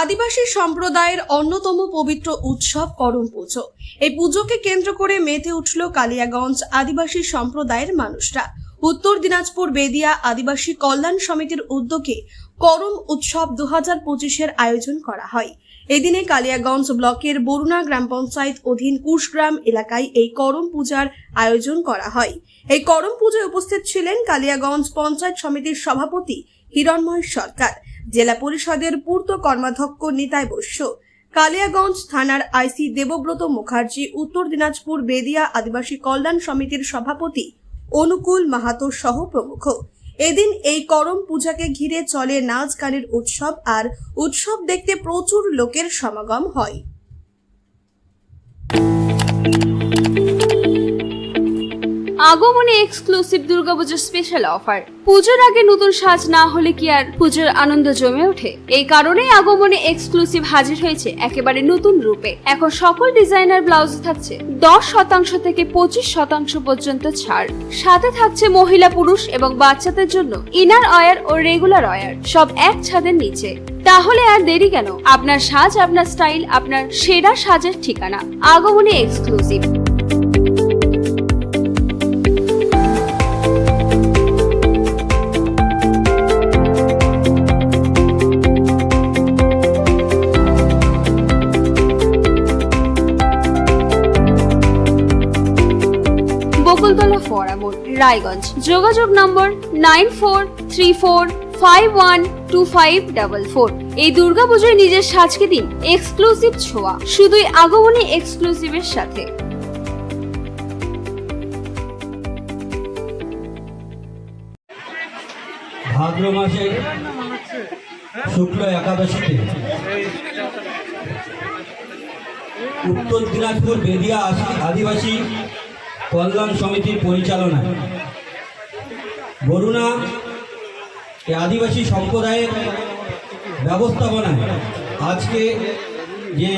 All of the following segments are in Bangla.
আদিবাসী সম্প্রদায়ের অন্যতম পবিত্র উৎসব করম পুজো। এই পুজোকে কেন্দ্র করে মেতে উঠল কালিয়াগঞ্জ আদিবাসী সম্প্রদায়ের মানুষরা। উত্তর দিনাজপুর বেদিয়া আদিবাসী কল্যাণ সমিতির উদ্যোগে করম উৎসব দু হাজার পঁচিশের আয়োজন করা হয়। এদিনে কালিয়াগঞ্জ ব্লকের বরুণা গ্রাম পঞ্চায়েত অধীন কুশগ্রাম এলাকায় এই করম পূজার আয়োজন করা হয়। এই করম পূজায় উপস্থিত ছিলেন কালিয়াগঞ্জ পঞ্চায়েত সমিতির সভাপতি হিরণময় সরকার। জেলা পরিষদের পূর্ত কর্মাধ্যক্ষ নিতাই বৈশ্য। কালিয়াগঞ্জ থানার আইসি দেবব্রত মুখার্জি, উত্তর দিনাজপুর বেদিয়া আদিবাসী কল্যাণ সমিতির সভাপতি অনুকূল মাহাতো সহ প্রমুখ। এদিন এই করম পূজাকে ঘিরে চলে নাচ গানের উৎসব আর উৎসব দেখতে প্রচুর লোকের সমাগম হয়। আগমনে এক্সক্লুসিভ দুর্গাপুজোর স্পেশাল অফার পুজোর আগে নতুন সাজ না হলে কি আর পুজোর আনন্দ জমে ওঠে? এই কারণেই আগমনে এক্সক্লুসিভ হাজির হয়েছে একেবারে নতুন রূপে। এখন সকল ডিজাইনার ব্লাউজ থাকছে। দশ শতাংশ থেকে পঁচিশ শতাংশ পর্যন্ত ছাড়। সাথে থাকছে মহিলা পুরুষ এবং বাচ্চাদের জন্য ইনার অয়ার ও রেগুলার অয়ার সব এক ছাদের নিচে। তাহলে আর দেরি কেন? আপনার সাজ, আপনার স্টাইল আপনার সেরা সাজের ঠিকানা। আগমনে এক্সক্লুসিভ রায়গঞ্জ। যোগাযোগ number nine four three four five one two five double four. এই দুর্গাপুজোয় নিজের সাজকে দিন এক্সক্লুসিভ ছোঁয়া, শুধুই আগমনী এক্সক্লুসিভের সাথে। ভাদ্র মাসে শুক্ল একাদশীতে উত্তর দিনাজপুর বেদিয়া আদিবাসী কল্যাণ সমিতির পরিচালনায় বরুণা এই আদিবাসী সম্প্রদায়ের ব্যবস্থাপনায় আজকে যে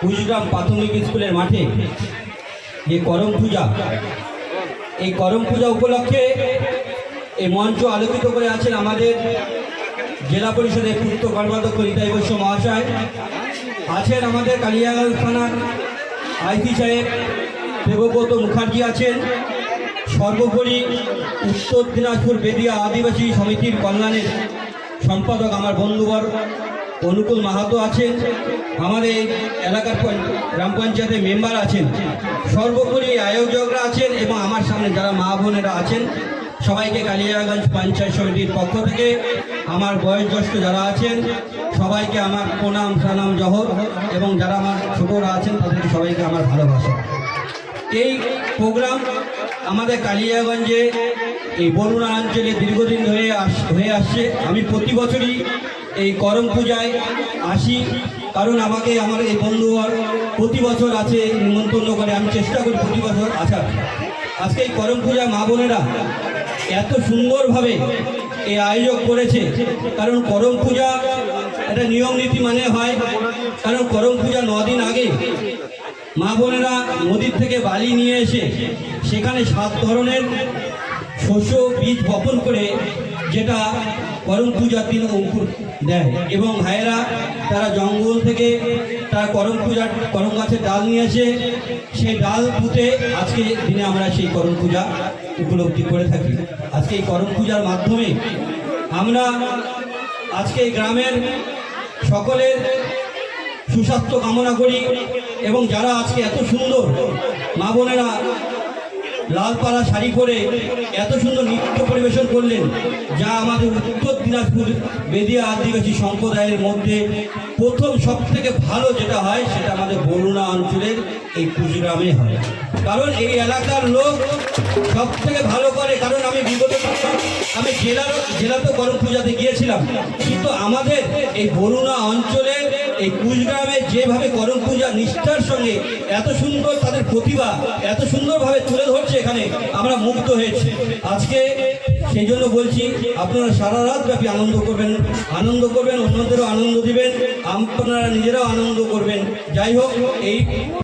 কুচগ্রাম প্রাথমিক স্কুলের মাঠে যে করম পূজা, এই করম পূজা উপলক্ষে এই মঞ্চ আলোকিত করে আছেন আমাদের জেলা পরিষদের পূর্ত কর্মাধ্যক্ষ নিতাই বৈশ্য মহাশয়, আছেন আমাদের কালিয়াগঞ্জ থানার আইসি সাহেব দেবব্রত মুখার্জি আছেন। সর্বোপরি উত্তর দিনাজপুর বেদিয়া আদিবাসী সমিতির কল্যাণের সম্পাদক আমার বন্ধুবর অনুকূল মাহাতো আছেন। আমাদের এই এলাকার গ্রাম পঞ্চায়েতের মেম্বার আছেন। সর্বোপরি আয়োজকরা আছেন এবং আমার সামনে যারা মা বোনেরা আছেন, সবাইকে কালিয়াগঞ্জ পঞ্চায়েত সমিতির পক্ষ থেকে আমার বয়োজ্যেষ্ঠ যারা আছেন, সবাইকে আমার প্রণাম সালাম জহর এবং যারা আমার ছোটরা আছেন, তাদেরকে সবাইকে আমার ভালোবাসা। এই প্রোগ্রাম আমাদের কালিয়াগঞ্জে এই বরুণা অঞ্চলে দীর্ঘদিন ধরে হয়ে আসছে। আমি প্রতি বছরই এই করম পূজায় আসি, কারণ আমাকে, আমার এই বন্ধুবর প্রতি বছর আছে, নিমন্ত্রণ করে। আমি চেষ্টা করি প্রতি বছর আসার। আজকে এই করম পূজা মা বোনেরা এত সুন্দরভাবে এই আয়োজন করেছে, কারণ করম পূজা একটা নিয়ম নীতি মানে হয়, কারণ করম পূজা দিন আগে মা বোনেরা নদীর থেকে বালি নিয়ে এসে সেখানে সাত ধরনের শস্য বীজ বপন করে, যেটা করম পূজার দিন অঙ্কুর দেয়। এবং ভাইয়েরা, তারা জঙ্গল থেকে তারা করম পূজার করম গাছের ডাল নিয়ে এসে সেই ডাল পুঁতে আজকে দিনে আমরা সেই করম পূজা উপলব্ধি করে থাকি। আজকে এই করম পূজার মাধ্যমে আমরা আজকে গ্রামের সকলের সুস্বাস্থ্য কামনা করি এবং যারা আজকে এত সুন্দর মা বোনেরা লালপাড়া শাড়ি পরে এত সুন্দর নৃত্য পরিবেশন করলেন, যা আমাদের উত্তর দিনাজপুর বেদিয়া আদিবাসী সম্প্রদায়ের মধ্যে প্রথম সব থেকে ভালো যেটা হয়, সেটা আমাদের বরুণা অঞ্চলের এই কুচগ্রামে হয়। কারণ এই এলাকার লোক সব থেকে ভালো করে, কারণ আমি বিগত আমি জেলার জেলাতে করম পূজাতে গিয়েছিলাম, কিন্তু আমাদের এই বরুণা অঞ্চলে এই কুচগ্রামে যেভাবে করম পূজা নিষ্ঠার সঙ্গে এত সুন্দর তাদের প্রতিভা, এত সুন্দরভাবে তুলে ধরছে এখানে, আমরা মুগ্ধ হয়েছি। আজকে সেই জন্য বলছি, আপনারা সারা রাত ব্যাপী আনন্দ করবেন আনন্দ করবেন, অন্যদেরও আনন্দ দিবেন, আপনারা নিজেরাও আনন্দ করবেন। যাই হোক, এই